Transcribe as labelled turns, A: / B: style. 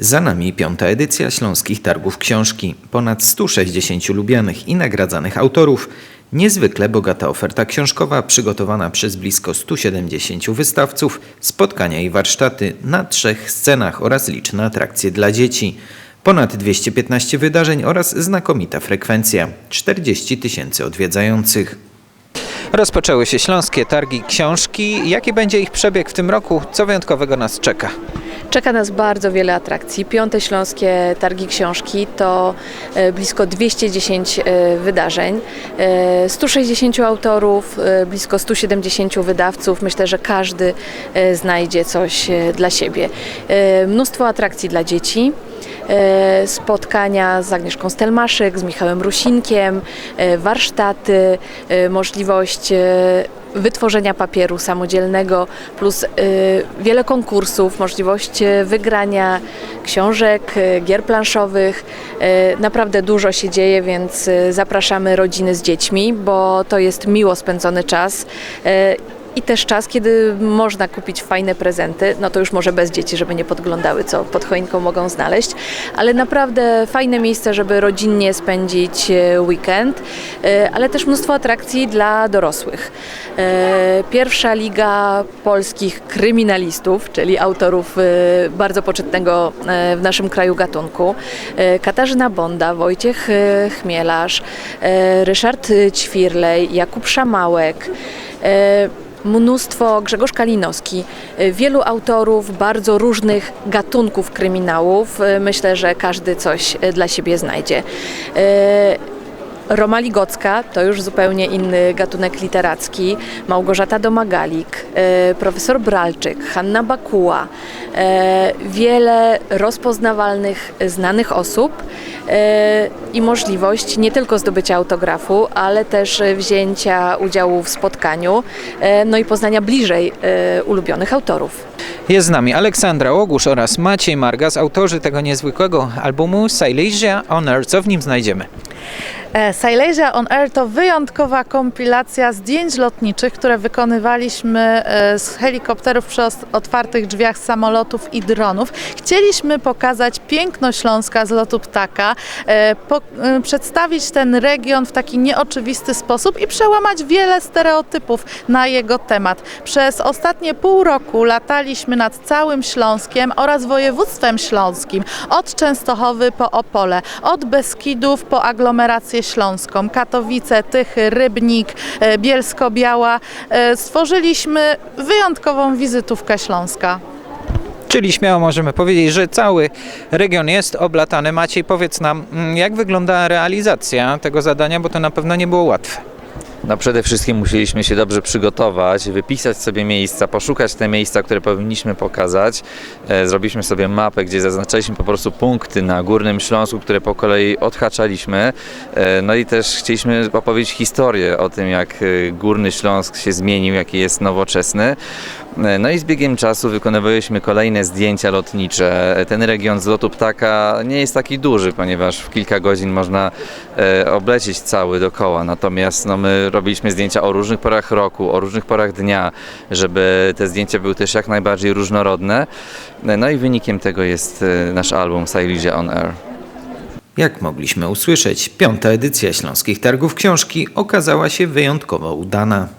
A: Za nami piąta edycja Śląskich Targów Książki. Ponad 160 lubianych i nagradzanych autorów. Niezwykle bogata oferta książkowa przygotowana przez blisko 170 wystawców, spotkania i warsztaty na trzech scenach oraz liczne atrakcje dla dzieci. Ponad 215 wydarzeń oraz znakomita frekwencja 40 tysięcy odwiedzających. Rozpoczęły się Śląskie Targi Książki. Jaki będzie ich przebieg w tym roku? Co wyjątkowego nas czeka?
B: Czeka nas bardzo wiele atrakcji. Piąte Śląskie Targi Książki to e, blisko 210 e, wydarzeń, e, 160 autorów, e, blisko 170 wydawców. Myślę, że każdy znajdzie coś dla siebie. Mnóstwo atrakcji dla dzieci. E, Spotkania z Agnieszką Stelmaszyk, z Michałem Rusinkiem, e, warsztaty, e, możliwość wytworzenia papieru samodzielnego, plus wiele konkursów, możliwość wygrania książek, gier planszowych. Naprawdę dużo się dzieje, więc zapraszamy rodziny z dziećmi, bo to jest miło spędzony czas. I też czas, kiedy można kupić fajne prezenty, no to już może bez dzieci, żeby nie podglądały, co pod choinką mogą znaleźć, ale naprawdę fajne miejsce, żeby rodzinnie spędzić e, weekend, e, ale też mnóstwo atrakcji dla dorosłych. E, Pierwsza Liga Polskich Kryminalistów, czyli autorów bardzo poczytnego w naszym kraju gatunku. Katarzyna Bonda, Wojciech Chmielarz, Ryszard Ćwirlej, Jakub Szamałek, mnóstwo, Grzegorz Kalinowski, y, wielu autorów bardzo różnych gatunków kryminałów. Y, Myślę, że każdy coś y, dla siebie znajdzie. Roma Ligocka to już zupełnie inny gatunek literacki, Małgorzata Domagalik, y, profesor Bralczyk, Hanna Bakuła, y, wiele rozpoznawalnych, znanych osób y, i możliwość nie tylko zdobycia autografu, ale też wzięcia udziału w spotkaniu, no i poznania bliżej ulubionych autorów.
A: Jest z nami Aleksandra Łogusz oraz Maciej Margas, autorzy tego niezwykłego albumu Silesia on Earth. Co w nim znajdziemy?
C: E, Silesia on Air to wyjątkowa kompilacja zdjęć lotniczych, które wykonywaliśmy e, z helikopterów przy otwartych drzwiach samolotów i dronów. Chcieliśmy pokazać piękno Śląska z lotu ptaka, e, przedstawić ten region w taki nieoczywisty sposób i przełamać wiele stereotypów na jego temat. Przez ostatnie pół roku lataliśmy nad całym Śląskiem oraz województwem śląskim, od Częstochowy po Opole, od Beskidów po aglomerację śląską, Katowice, Tychy, Rybnik, e, Bielsko-Biała. E, Stworzyliśmy wyjątkową wizytówkę Śląska.
A: Czyli śmiało możemy powiedzieć, że cały region jest oblatany. Maciej, powiedz nam, mm, jak wygląda realizacja tego zadania, bo to na pewno nie było łatwe.
D: No przede wszystkim musieliśmy się dobrze przygotować, wypisać sobie miejsca, poszukać te miejsca, które powinniśmy pokazać. E, Zrobiliśmy sobie mapę, gdzie zaznaczaliśmy po prostu punkty na Górnym Śląsku, które po kolei odhaczaliśmy. E, No i też chcieliśmy opowiedzieć historię o tym, jak e, Górny Śląsk się zmienił, jaki jest nowoczesny. E, No i z biegiem czasu wykonywaliśmy kolejne zdjęcia lotnicze. Ten region z lotu ptaka nie jest taki duży, ponieważ w kilka godzin można e, oblecieć cały dookoła. Natomiast no, my robiliśmy zdjęcia o różnych porach roku, o różnych porach dnia, żeby te zdjęcia były też jak najbardziej różnorodne. E, No i wynikiem tego jest e, nasz album Silesia on Air.
A: Jak mogliśmy usłyszeć, piąta edycja Śląskich Targów Książki okazała się wyjątkowo udana.